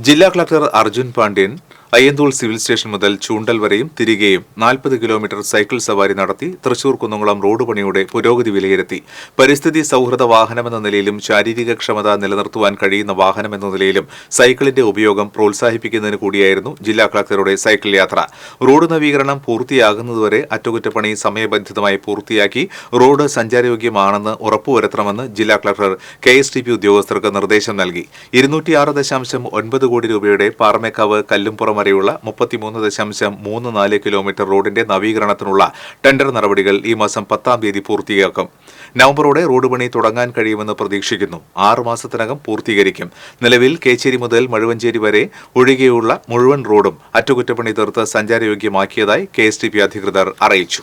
ജില്ലാ collector Arjun Pandian Ayyanthole civil station മുതൽ ചൂണ്ടൽ വരെയും തിരികെയും നാൽപ്പത് കിലോമീറ്റർ സൈക്കിൾ സവാരി നടത്തി തൃശൂർ കുന്നംകുളം റോഡ് പണിയുടെ പുരോഗതി വിലയിരുത്തി. പരിസ്ഥിതി സൗഹൃദ വാഹനമെന്ന നിലയിലും ശാരീരിക ക്ഷമത നിലനിർത്തുവാൻ കഴിയുന്ന വാഹനമെന്ന നിലയിലും സൈക്കിളിന്റെ ഉപയോഗം പ്രോത്സാഹിപ്പിക്കുന്നതിന് കൂടിയായിരുന്നു ജില്ലാ കളക്ടറുടെ സൈക്കിൾ യാത്ര. റോഡ് നവീകരണം പൂർത്തിയാകുന്നതുവരെ അറ്റകുറ്റപ്പണി സമയബന്ധിതമായി പൂർത്തിയാക്കി റോഡ് സഞ്ചാരയോഗ്യമാണെന്ന് ഉറപ്പുവരുത്തണമെന്ന് ജില്ലാ collector K S T P ഉദ്യോഗസ്ഥർക്ക് നിർദ്ദേശം നൽകി. ഇരുന്നൂറ്റിയാറ് ദശാംശം ഒൻപത് കോടി രൂപയുടെ പാറമേക്കാവ് കല്ലുംപുറം വരെയുള്ള മുപ്പത്തിമൂന്ന് ദശാംശം മൂന്ന് നാല് കിലോമീറ്റർ റോഡിന്റെ നവീകരണത്തിനുള്ള ടെൻഡർ നടപടികൾ ഈ മാസം പത്താം തീയതി പൂർത്തിയാക്കും. നവംബറോടെ റോഡ് പണി തുടങ്ങാൻ കഴിയുമെന്ന് പ്രതീക്ഷിക്കുന്നു. ആറു മാസത്തിനകം പൂർത്തീകരിക്കും. നിലവിൽ കേച്ചേരി മുതൽ മഴുവഞ്ചേരി വരെ ഒഴികെയുള്ള മുഴുവൻ റോഡും അറ്റകുറ്റപ്പണി തീർത്ത് സഞ്ചാരയോഗ്യമാക്കിയതായി കെ അധികൃതർ അറിയിച്ചു.